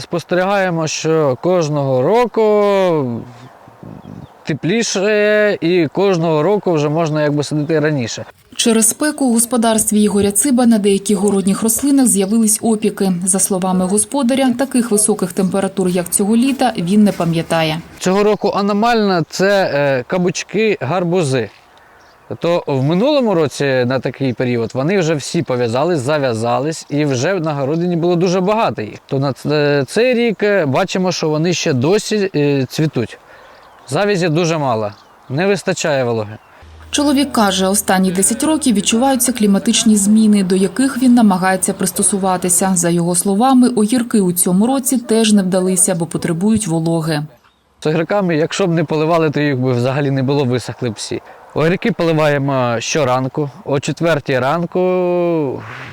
Спостерігаємо, що кожного року тепліше і кожного року вже можна якби садити раніше. Через спеку у господарстві Ігоря Циба на деяких городніх рослинах з'явились опіки. За словами господаря, таких високих температур, як цього літа, він не пам'ятає. Цього року аномально це е, кабачки, гарбузи. То в минулому році на такий період вони вже всі пов'язались, зав'язались, і вже на городині було дуже багато їх. То на цей рік е, бачимо, що вони ще досі е, цвітуть. Завязі дуже мало, не вистачає вологи. Чоловік каже, останні 10 років відчуваються кліматичні зміни, до яких він намагається пристосуватися. За його словами, огірки у цьому році теж не вдалися, бо потребують вологи. З огірками, якщо б не поливали, то їх би взагалі не було, висохли б всі. Огірки поливаємо щоранку. О четвертій ранку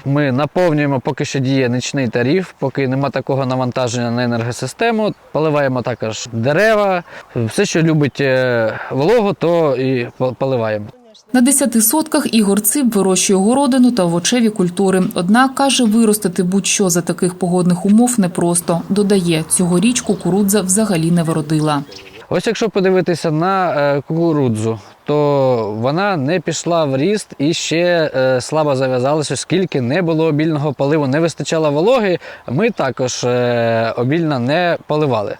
ми наповнюємо, поки що діє нічний тариф, поки нема такого навантаження на енергосистему. Поливаємо також дерева. Все, що любить е, вологу, то і по- поливаємо. На 10 сотках Ігор Циб вирощує городину та овочеві культури. Однак каже, виростити будь-що за таких погодних умов непросто. Додає, цьогоріч кукурудза взагалі не вродила. Ось якщо подивитися на е, кукурудзу, то вона не пішла в ріст і ще е, слабо зав'язалася, оскільки не було обільного поливу, не вистачало вологи. Ми також е, обільно не поливали.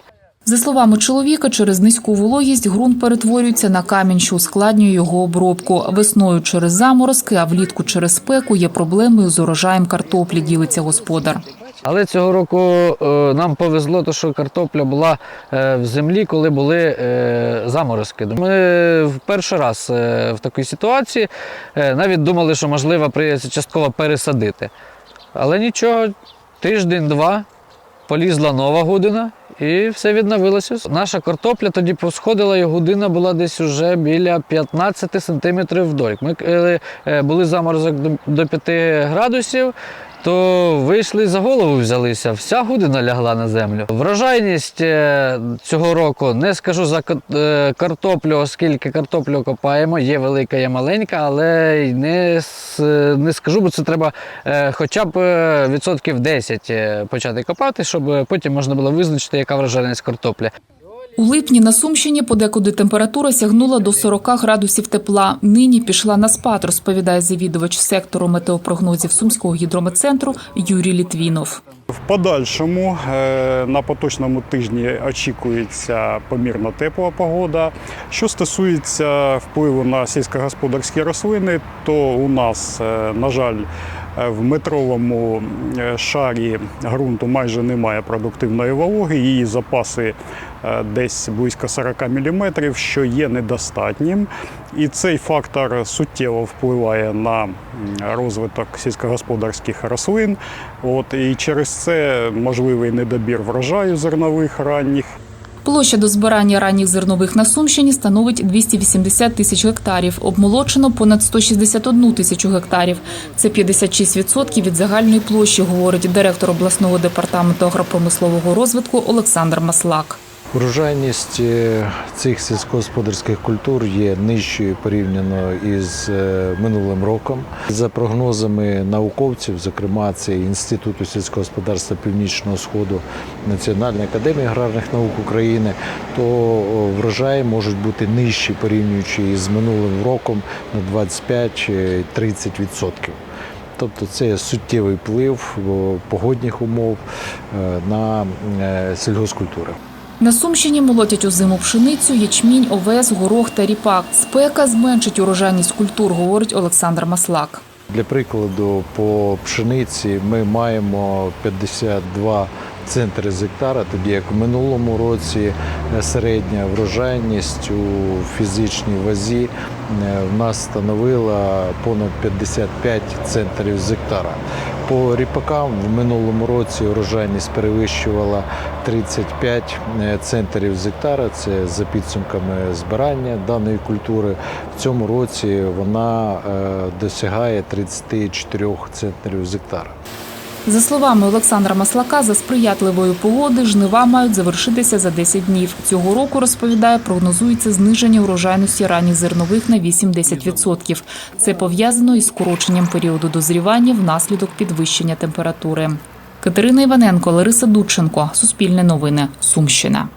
За словами чоловіка, через низьку вологість ґрунт перетворюється на камінь, що ускладнює його обробку. Весною через заморозки, а влітку через спеку є проблемою з урожаєм картоплі, ділиться господар. Але цього року е, нам повезло, то що картопля була е, в землі, коли були е, заморозки. Ми в перший раз в такій ситуації навіть думали, що можливо прийдеться частково пересадити. Але нічого, тиждень-два полізла нова гудина і все відновилося. Наша картопля тоді посходила, і гудина була десь уже біля 15 сантиметрів вдоль. Ми були заморозок до 5 градусів, то вийшли за голову взялися. Вся гудина лягла на землю. Врожайність е, цього року не скажу за е, картоплю, оскільки картоплю копаємо, є велика, є маленька, але не, не скажу, бо це треба е, хоча б відсотків 10 е, почати копати, щоб потім можна було визначити, яка врожайність картоплі. У липні на Сумщині подекуди температура сягнула до 40 градусів тепла. Нині пішла на спад, розповідає завідувач сектору метеопрогнозів Сумського гідрометцентру Юрій Літвінов. В подальшому е, на поточному тижні очікується помірно тепла погода. Що стосується впливу на сільськогосподарські рослини, то у нас, е, на жаль, в метровому е, шарі ґрунту майже немає продуктивної вологи. Її запаси е, десь близько 40 мм, що є недостатнім. І цей фактор суттєво впливає на розвиток сільськогосподарських рослин. От, і через це можливий недобір врожаю зернових ранніх. Площа до збирання ранніх зернових на Сумщині становить 280 тисяч гектарів. Обмолочено понад 161 тисячу гектарів. Це 56% від загальної площі, говорить директор обласного департаменту агропромислового розвитку Олександр Маслак. Урожайність е, цих сільськогосподарських культур є нижчою порівняно із е, минулим роком. За прогнозами науковців, зокрема це Інституту сільськогосподарства Північного Сходу Національної академії аграрних наук України, то врожаї можуть бути нижчі порівнюючи із минулим роком на 25-30%. Тобто це суттєвий вплив погодних умов е, на е, сільгоспкультури. На Сумщині молотять озиму пшеницю, ячмінь, овес, горох та ріпак. Спека зменшить урожайність культур, говорить Олександр Маслак. Для прикладу, по пшениці ми маємо 52 центри з гектара, тоді як в минулому році е, середня врожайність у фізичній вазі е, в нас становила понад 55 центрів з гектара. По ріпакам в минулому році урожайність перевищувала 35 центрів з гектара. Це за підсумками збирання даної культури. В цьому році вона е, досягає 34 центрів з гектара. За словами Олександра Маслака, за сприятливої погоди жнива мають завершитися за 10 днів. Цього року, розповідає, прогнозується зниження урожайності ранніх зернових на 8-10%. Це пов'язано із скороченням періоду дозрівання внаслідок підвищення температури. Катерина Іваненко, Лариса Дудченко. Суспільне новини. Сумщина.